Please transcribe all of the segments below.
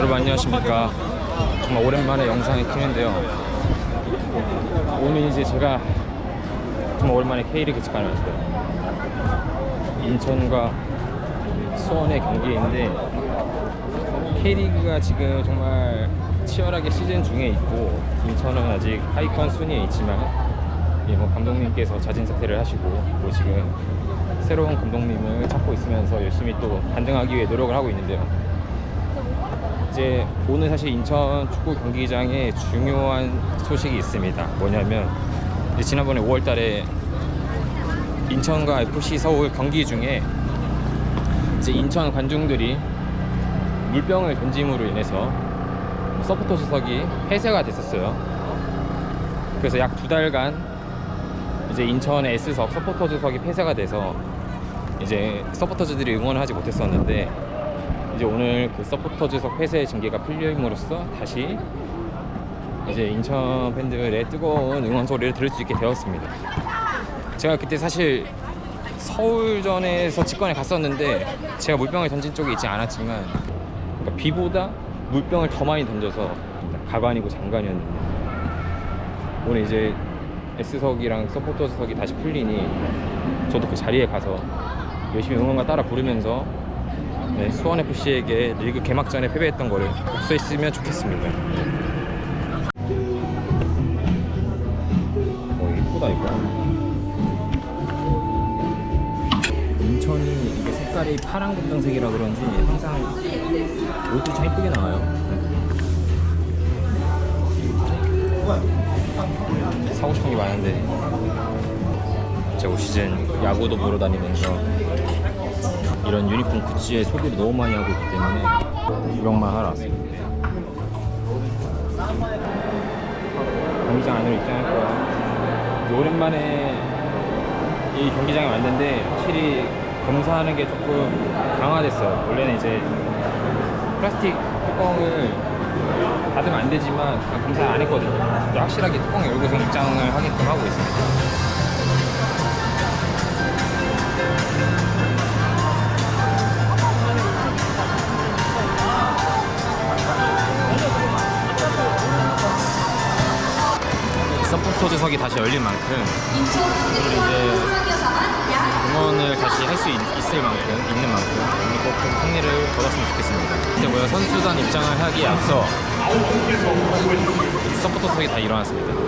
여러분 안녕하십니까? 정말 오랜만에 영상을 키는데요. 오늘 이제 제가 정말 오랜만에 K리그 직관을 왔어요. 인천과 수원의 경기인데 K리그가 지금 정말 치열하게 시즌 중에 있고 인천은 아직 하위권 순위에 있지만 예, 뭐 감독님께서 자진 사퇴를 하시고 뭐 지금 새로운 감독님을 찾고 있으면서 열심히 또 반등하기 위해 노력을 하고 있는데요. 이제 오늘 사실 인천 축구 경기장에 중요한 소식이 있습니다. 뭐냐면 지난번에 5월달에 인천과 FC 서울 경기 중에 이제 인천 관중들이 물병을 던짐으로 인해서 서포터 주석이 폐쇄가 됐었어요. 그래서 약 두 달간 이제 인천의 S석 서포터 주석이 폐쇄가 돼서 이제 서포터즈들이 응원을 하지 못했었는데 이제 오늘 그 서포터즈석 폐쇄 징계가 풀림으로써 다시 이제 인천 팬들의 뜨거운 응원 소리를 들을 수 있게 되었습니다. 제가 그때 사실 서울전에서 직관에 갔었는데 제가 물병을 던진 쪽에 있지 않았지만 그러니까 비보다 물병을 더 많이 던져서 가관이고 장관이었는데 오늘 이제 S석이랑 서포터석이 다시 풀리니 저도 그 자리에 가서 열심히 응원가 따라 부르면서 네, 수원 FC에게 리그 개막전에 패배했던 거를 복수했으면 좋겠습니다. 어 이쁘다 이거. 인천이 이게 색깔이 파란 검정색이라 그런지 항상 옷도 참 이쁘게 나와요. 사고 싶은 게 많은데 제가 올 시즌 야구도 보러 다니면서 이런 유니폼 굿즈에 소비를 너무 많이 하고 있기 때문에 구경만 하러 왔습니다. 경기장 안으로 입장할 거야. 오랜만에 이 경기장에 왔는데 확실히 검사하는 게 조금 강화됐어요. 원래는 이제 플라스틱 뚜껑을 닫으면 안 되지만 검사 안 했거든요. 확실하게 뚜껑 열고서 입장을 하게끔 하고 있습니다. 포터즈석이 다시 열린 만큼 이제 응원을 다시 할 수 있을 만큼 있는 만큼 꼭좀 승리를 거뒀으면 좋겠습니다. 근데 뭐야 선수단 입장을 하기에 앞서 서포터석이 다 일어났습니다.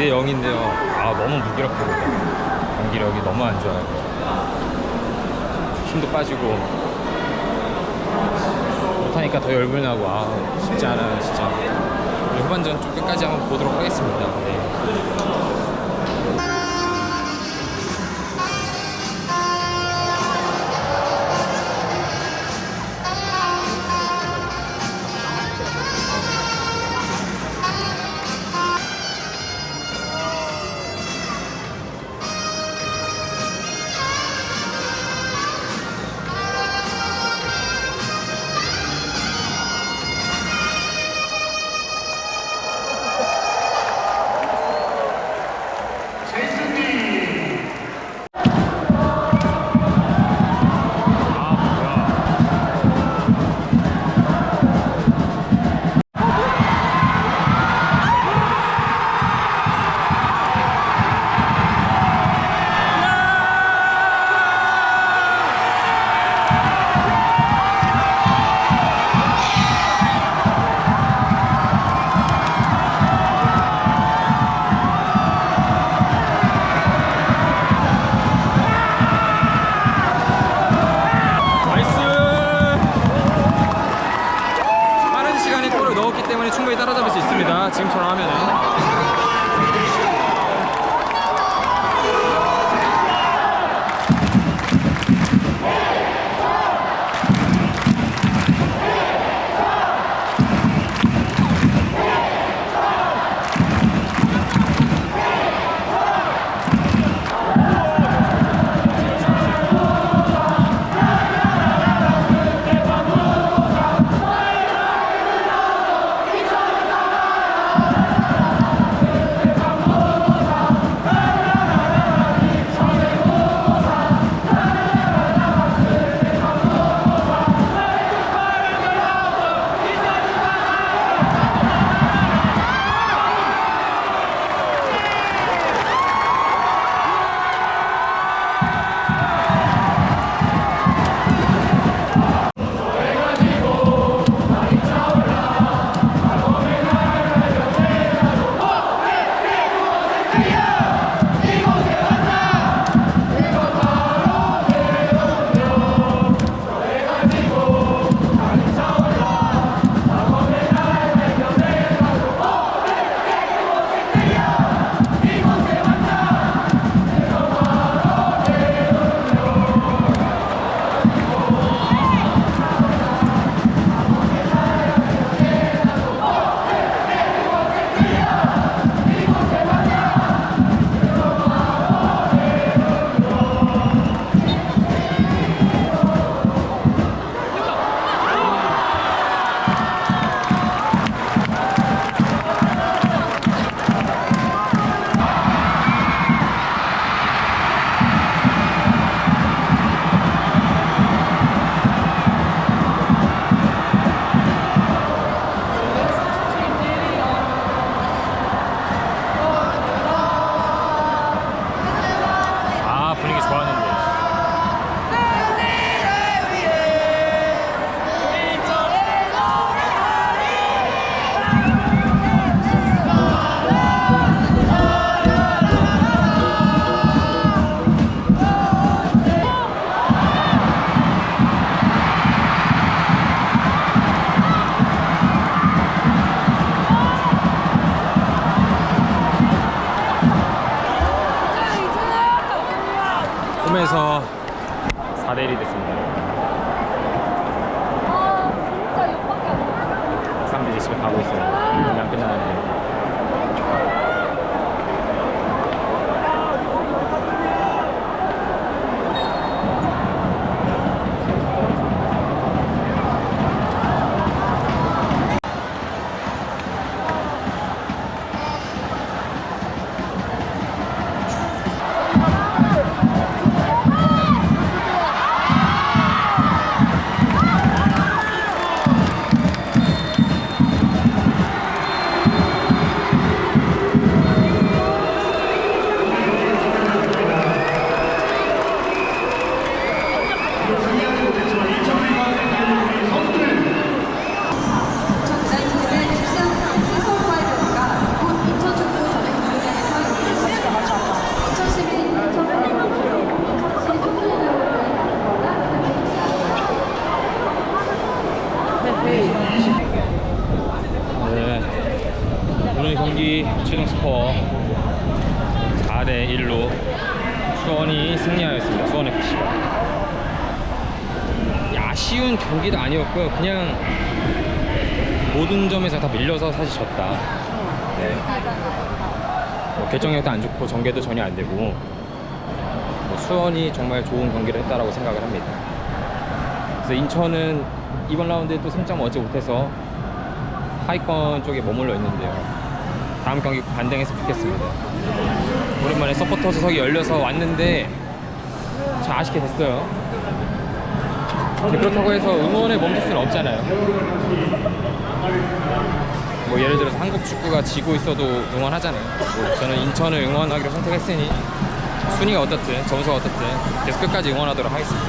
0인데요. 아 너무 무기력하고 경기력이 너무 안 좋아요. 힘도 빠지고 못하니까 더 열불나고 아 쉽지 않아요 진짜. 후반전 좀 끝까지 한번 보도록 하겠습니다. 네. 있어 경기도 아니었고요. 그냥 모든 점에서 다 밀려서 사실 졌다. 네. 뭐 결정력도 안 좋고 전개도 전혀 안 되고 뭐 수원이 정말 좋은 경기를 했다라고 생각을 합니다. 그래서 인천은 이번 라운드에 또 승점 얻지 못해서 하위권 쪽에 머물러 있는데요. 다음 경기 꼭 반등했으면 좋겠습니다. 오랜만에 서포터즈석이 열려서 왔는데 참 아쉽게 됐어요. 그렇다고 해서 응원을 멈출 수는 없잖아요. 뭐 예를 들어서 한국 축구가 지고 있어도 응원하잖아요. 뭐 저는 인천을 응원하기로 선택했으니 순위가 어떻든 점수가 어떻든 계속 끝까지 응원하도록 하겠습니다.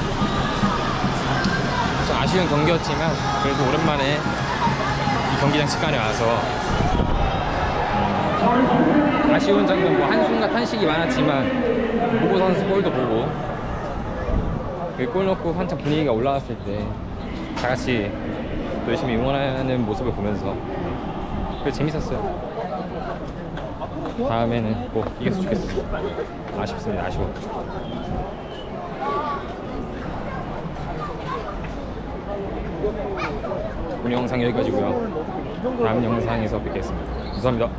좀 아쉬운 경기였지만 그래도 오랜만에 이 경기장 직관에 와서 음, 아쉬운 장면 뭐 한순간 탄식이 많았지만 보고 선수 골도 보고 그 골 넣고 한참 분위기가 올라왔을 때 다 같이 또 열심히 응원하는 모습을 보면서 그 재밌었어요. 다음에는 꼭 이겼으면 좋겠습니다. 아쉽습니다. 아쉬워. 오늘 영상 여기까지고요. 다음 영상에서 뵙겠습니다. 감사합니다.